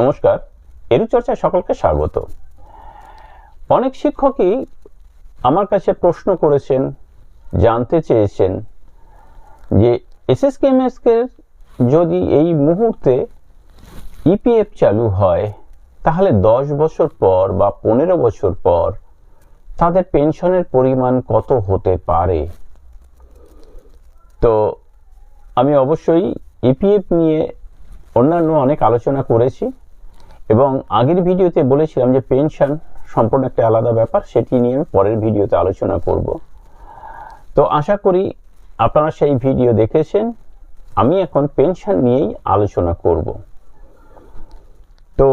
নমস্কার এরু চর্চায় সকলকে স্বাগত। অনেক শিক্ষকই আমার কাছে প্রশ্ন করেছেন, জানতে চেয়েছেন যে এসএসকেএমএসকে যদি এই মুহূর্তে ইপিএফ চালু হয়, তাহলে দশ বছর পর বা পনেরো বছর পর তাদের পেনশনের পরিমাণ কত হতে পারে? তো আমি অবশ্যই ইপিএফ নিয়ে অন্যান্য অনেক আলোচনা করেছি। এবং আগের ভিডিওতে বলেছিলাম যে পেনশন সম্পূর্ণ একটা আলাদা ব্যাপার, সেটি নিয়ে আমি পরের ভিডিওতে আলোচনা করব। তো আশা করি আপনারা সেই ভিডিও দেখেছেন, আমি এখন পেনশন নিয়েই আলোচনা করব। তো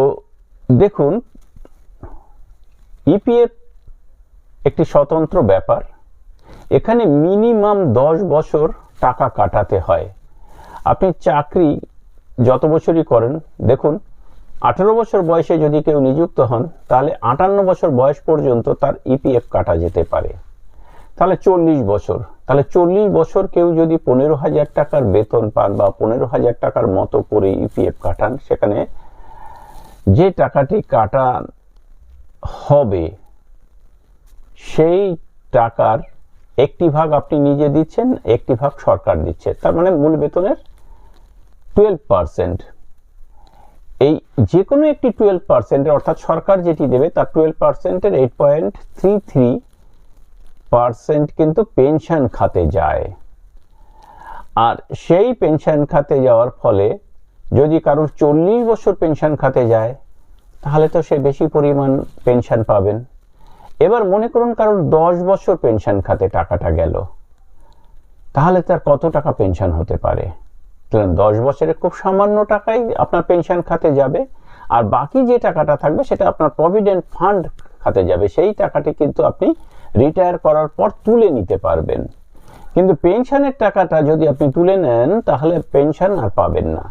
দেখুন, ইপিএফ একটি স্বতন্ত্র ব্যাপার। এখানে মিনিমাম দশ বছর টাকা কাটাতে হয়। আপনি চাকরি যত বছরই করেন, দেখুন আঠেরো বছর বয়সে যদি কেউ নিযুক্ত হন, তাহলে আটান্ন বছর বয়স পর্যন্ত তার ইপিএফ কাটা যেতে পারে। তাহলে চল্লিশ বছর। তাহলে চল্লিশ বছর কেউ যদি পনেরো হাজার টাকার বেতন পান বা পনেরো হাজার টাকার মতো করে ইপিএফ কাটান, সেখানে যে টাকাটি কাটা হবে, সেই টাকার একটি ভাগ আপনি নিজে দিচ্ছেন, একটি ভাগ সরকার দিচ্ছে। তার মানে মূল বেতনের টুয়েলভ পার্সেন্ট এই যে কোনো একটি টুয়েলভ পার্সেন্টের অর্থাৎ সরকার যেটি দেবে তার টুয়েলভ পার্সেন্টের eight point three three percent কিন্তু পেনশন খাতে যায়। আর সেই পেনশন খাতে যাওয়ার ফলে যদি কারোর চল্লিশ বছর পেনশন খাতে যায়, তাহলে তো সে বেশি পরিমাণ পেনশন পাবেন। এবার মনে করুন কারোর দশ বছর পেনশন খাতে টাকাটা গেল, তাহলে তার কত টাকা পেনশন হতে পারে? দশ বছরে খুব সামান্য টাকাই আপনার পেনশন খাতে যাবে, আর বাকি যে টাকাটা থাকবে সেটা আপনার প্রভিডেন্ট ফান্ড খাতে যাবে। সেই টাকাটি কিন্তু আপনি রিটায়ার করার পর তুলে নিতে পারবেন। কিন্তু পেনশনের টাকাটা যদি আপনি তুলে নেন, তাহলে পেনশন আর পাবেন না।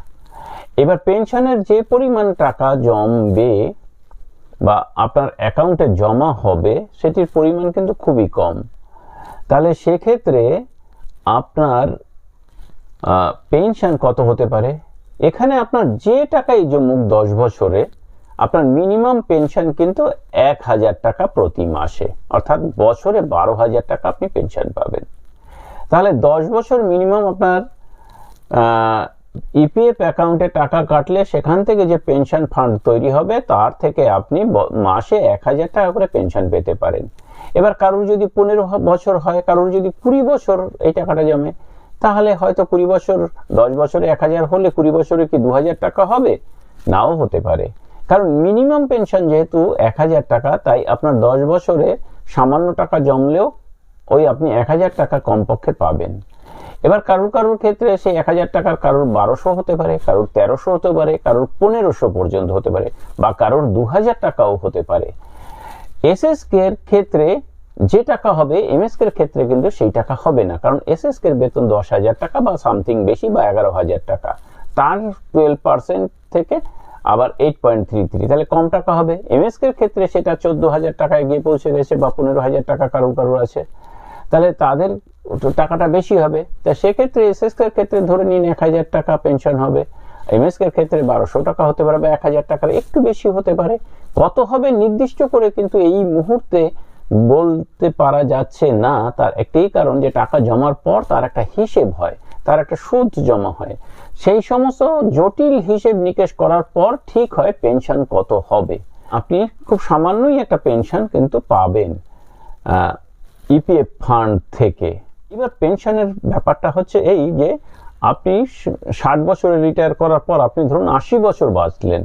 এবার পেনশনের যে পরিমাণ টাকা জমবে বা আপনার অ্যাকাউন্টে জমা হবে, সেটির পরিমাণ কিন্তু খুবই কম। তাহলে সেক্ষেত্রে আপনার পেনশন কত হতে পারে? এখানে আপনার যে টাকাই জমুক দশ বছরে, আপনার মিনিমাম পেনশন কিন্তু এক হাজার টাকা প্রতি মাসে। অর্থাৎ বছরে বারো হাজার টাকা আপনি পেনশন পাবেন। তাহলে দশ বছর মিনিমাম আপনার ইপিএফ অ্যাকাউন্টে টাকা কাটলে সেখান থেকে যে পেনশন ফান্ড তৈরি হবে, তার থেকে আপনি মাসে এক হাজার টাকা করে পেনশন পেতে পারেন। এবার কারোর যদি পনেরো বছর হয়, কারোর যদি কুড়ি বছর এই টাকাটা জমে তাহলে হয়তো কুড়ি বছর, দশ বছরে এক হাজার হলে কুড়ি বছরে কি দু হাজার টাকা হবে? নাও হতে পারে। কারণ মিনিমাম পেনশন যেহেতু এক হাজার টাকা, তাই আপনার দশ বছরে সামান্য টাকা জমলেও ওই আপনি এক হাজার টাকা কমপক্ষে পাবেন। এবার কারোর কারোর ক্ষেত্রে সেই এক হাজার টাকার কারোর বারোশো হতে পারে, কারোর তেরোশো হতে পারে, কারোর পনেরোশো পর্যন্ত হতে পারে, বা কারোর দু হাজার টাকাও হতে পারে। এস এসএসকে এর ক্ষেত্রে যে টাকা হবে এমএসকে এর ক্ষেত্রে কিন্তু সেই টাকা হবে না। কারণ এসএসকে এর বেতন দশ হাজার টাকা বা সামথিং বেশি বা এগারো হাজার টাকা। তার টুয়েলভ পার্সেন্ট থেকে আবার এইট পয়েন্ট থ্রি থ্রি তাহলে কম টাকা হবে। এমএসকে এর ক্ষেত্রে সেটা চোদ্দ হাজার টাকায় গিয়ে পৌঁছে গেছে বা পনেরো হাজার টাকা কারোর কারোর আছে। তাহলে তাদের টাকাটা বেশি হবে। তা সেক্ষেত্রে এসএসকে এর ক্ষেত্রে ধরে নিন এক হাজার টাকা পেনশন হবে। এমএসকে এর ক্ষেত্রে বারোশো টাকা হতে পারে বা এক হাজার টাকার একটু বেশি হতে পারে। কত হবে নির্দিষ্ট করে কিন্তু এই মুহূর্তে বলতে পারা যাচ্ছে না, তার একটাই কারণ যে টাকা জমার পর তার একটা হিসেব হয়, তার একটা সুদ জমা হয়। সেই সমস্ত জটিল হিসেব নিকেশ করার পর ঠিক হয় পেনশন কত হবে। আপনি খুব সামান্যই একটা পেনশন কিন্তু পাবেন ইপিএফ ফান্ড থেকে। এবার পেনশনের ব্যাপারটা হচ্ছে এই যে, আপনি ষাট বছরে রিটায়ার করার পর আপনি ধরুন আশি বছর বাঁচলেন।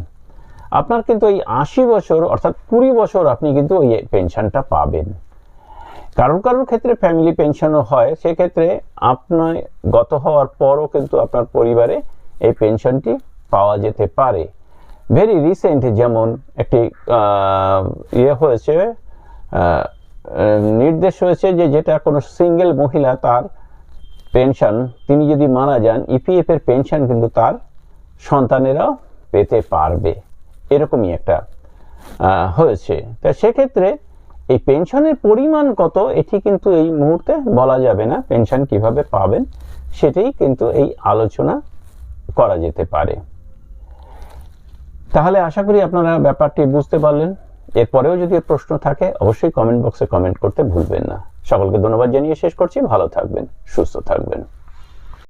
আপনার কিন্তু এই আশি বছর, অর্থাৎ কুড়ি বছর আপনি কিন্তু ওই পেনশনটা পাবেন। কারোর কারোর ক্ষেত্রে ফ্যামিলি পেনশনও হয়, সেক্ষেত্রে আপনার গত হওয়ার পরও কিন্তু আপনার পরিবারে এই পেনশনটি পাওয়া যেতে পারে। ভেরি রিসেন্ট যেমন একটি ইয়ে হয়েছে নির্দেশ হয়েছে যে যেটা কোনো সিঙ্গেল মহিলা তার পেনশন তিনি যদি মারা যান ইপিএফ এর পেনশন কিন্তু তার সন্তানেরাও পেতে পারবে। এরকমই একটা হয়েছে। তা সেক্ষেত্রে এই পেনশনের পরিমাণ কত, এটি কিন্তু এই মুহূর্তে বলা যাবে না, পেনশন কীভাবে পাবেন সেটাই কিন্তু এই আলোচনা করা যেতে পারে। তাহলে আশা করি আপনারা ব্যাপারটি বুঝতে পারলেন। এরপরেও যদি প্রশ্ন থাকে, অবশ্যই কমেন্ট বক্সে কমেন্ট করতে ভুলবেন না। সকলকে ধন্যবাদ জানিয়ে শেষ করছি। ভালো থাকবেন, সুস্থ থাকবেন।